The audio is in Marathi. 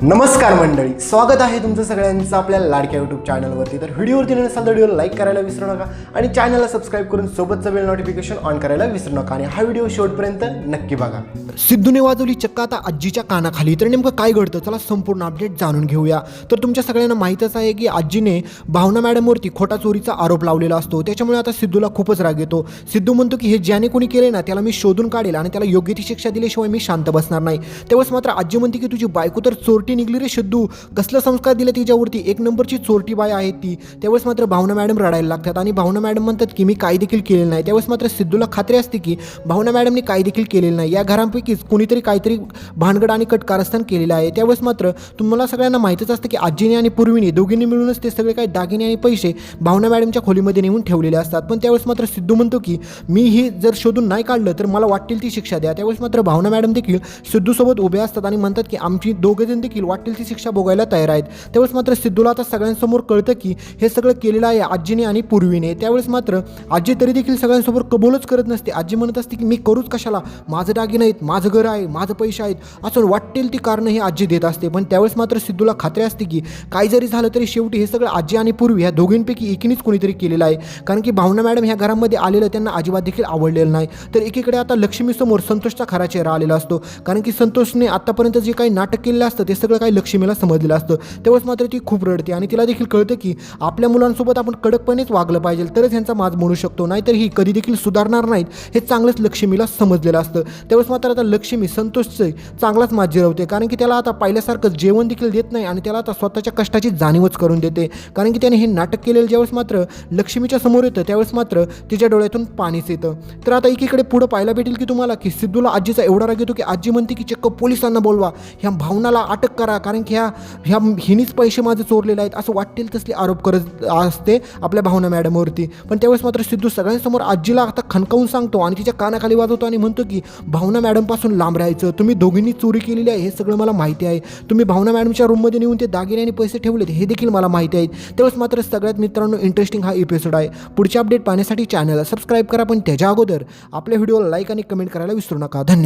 नमस्कार मंडळी स्वागत आहे तुमचं सगळ्यांचं आपल्या लाडक्या यूट्यूब चॅनलवरती तर व्हिडिओवरती नसाल तर व्हिडिओ लाईक करायला विसरू नका आणि चॅनलला सबस्क्राईब करून सोबतचं बेल नोटिफिकेशन ऑन करायला विसरू नका. आणि हा व्हिडिओ शेवटपर्यंत नक्की बघा. सिद्धूने वाजवली चक्का आता आजीच्या कानाखाली. तर नेमकं काय घडतं? चला संपूर्ण अपडेट जाणून घेऊया. तर तुमच्या सगळ्यांना माहीतच आहे की आजीने भावना मॅडमवरती खोटा चोरीचा आरोप लावलेला असतो. त्याच्यामुळे आता सिद्धूला खूपच राग येतो. सिद्धू म्हणतो की हे ज्याने कोणी केले ना त्याला मी शोधून काढेल आणि त्याला योग्य ती शिक्षा दिल्याशिवाय मी शांत बसणार नाही. तेव्हाच मात्र आजी म्हणते की तुझी बायको तर चोर चोरटी निघली रे सिद्धू कसलं संस्कार दिले तिच्यावरती? एक नंबरची चोरटी बाय आहे ती. त्यावेळेस मात्र भावना मॅडम रडायला लागतात आणि भावना मॅडम म्हणतात की मी काय देखील केलेलं नाही. त्यावेळेस मात्र सिद्धूला खात्री असते की भावना मॅडमने काय देखील केलेलं नाही. या घरांपैकीच कुणीतरी काहीतरी भानगड आणि कट कारस्थान केलेलं आहे. त्यावेळेस मात्र तुम्हाला सगळ्यांना माहीतच असतं की आजीने आणि पूर्वीने दोघींनी मिळूनच ते सगळे काही दागिने आणि पैसे भावना मॅडमच्या खोलीमध्ये नेऊन ठेवलेले असतात. पण त्यावेळेस मात्र सिद्धू म्हणतो की मी ही जर शोधून नाही काढलं तर मला वाटेल ती शिक्षा द्या. त्यावेळेस मात्र भावना मॅडम देखील सिद्धूसोबत उभे असतात आणि म्हणतात की आमची दोघेजण देखील देखील वाटेल ती शिक्षा भोगायला तयार आहेत. त्यावेळेस मात्र सिद्धूला आता सगळ्यांसमोर कळतं की हे सगळं केलेलं आहे आजीने आणि पूर्वीने. त्यावेळेस मात्र आजी तरी देखील सगळ्यांसमोर कबूलच करत नसते. आजी म्हणत असते की मी करूच कशाला? माझं दागिने आहेत माझं घर आहे माझं पैसे आहेत. असं वाटेल ती कारणं ही आजी देत असते. पण त्यावेळेस मात्र सिद्धूला खात्री असते की काही जरी झालं तरी शेवटी हे सगळं आजी आणि पूर्वी ह्या दोघींपैकी एकीनेच कोणीतरी केलेलं आहे. कारण की भावना मॅडम ह्या घरामध्ये आलेलं त्यांना अजिबात देखील आवडलेलं नाही. तर एकीकडे आता लक्ष्मीसमोर संतोषचा खरा चेहरा आलेला असतो. कारण की संतोषने आतापर्यंत जे काही नाटक केलेलं असतं ते सगळं काही लक्ष्मीला समजलेलं असतं. तेव्हाच मात्र ती खूप रडते आणि तिला देखील कळतं की आपल्या मुलांसोबत आपण कडकपणेच वागलं पाहिजे तरच ह्यांचा माज म्हणू शकतो. नाहीतर ही कधी देखील सुधारणार नाहीत हे चांगलंच लक्ष्मीला समजलेलं असतं. त्यावेळेस मात्र आता लक्ष्मी संतोषचं चांगलाच माज जिरवते कारण की त्याला आता पाहिल्यासारखं जेवण देखील देत नाही आणि त्याला आता स्वतःच्या कष्टाची जाणीवच करून देते. कारण की त्याने हे नाटक केलेलं ज्यावेळेस मात्र लक्ष्मीच्या समोर येतं त्यावेळेस मात्र तिच्या डोळ्यातून पाणीच येतं. तर आता एकीकडे पुढं पाहायला भेटेल की तुम्हाला की सिद्धूला आजीचा एवढा राग येतो की आजी म्हणते की चक्क पोलिसांना बोलवा ह्या भावनाला अटक करा. कारण की ह्या ह्या हिनीच पैसे माझे चोरलेले आहेत असं वाटतील तसले आरोप करत असते आपल्या भावना मॅडमवरती. पण त्यावेळेस मात्र सिद्धू सगळ्यांसमोर आजीला आता खणकावून सांगतो आणि तिच्या कानाखाली वाजवतो आणि म्हणतो की भावना मॅडमपासून लांब राहायचं. तुम्ही दोघींनी चोरी केलेली आहे हे सगळं मला माहिती आहे. तुम्ही भावना मॅडमच्या रूममध्ये नेऊन ते दागिने आणि पैसे ठेवलेत हे देखील मला माहिती आहेत. त्यावेळेस मात्र सगळ्यात मित्रांनो इंटरेस्टिंग हा एपिसोड आहे. पुढचे अपडेट पाहण्यासाठी चॅनलला सबस्क्राईब करा. पण त्याच्या अगोदर आपल्या व्हिडिओला लाईक आणि कमेंट करायला विसरू नका. धन्यवाद.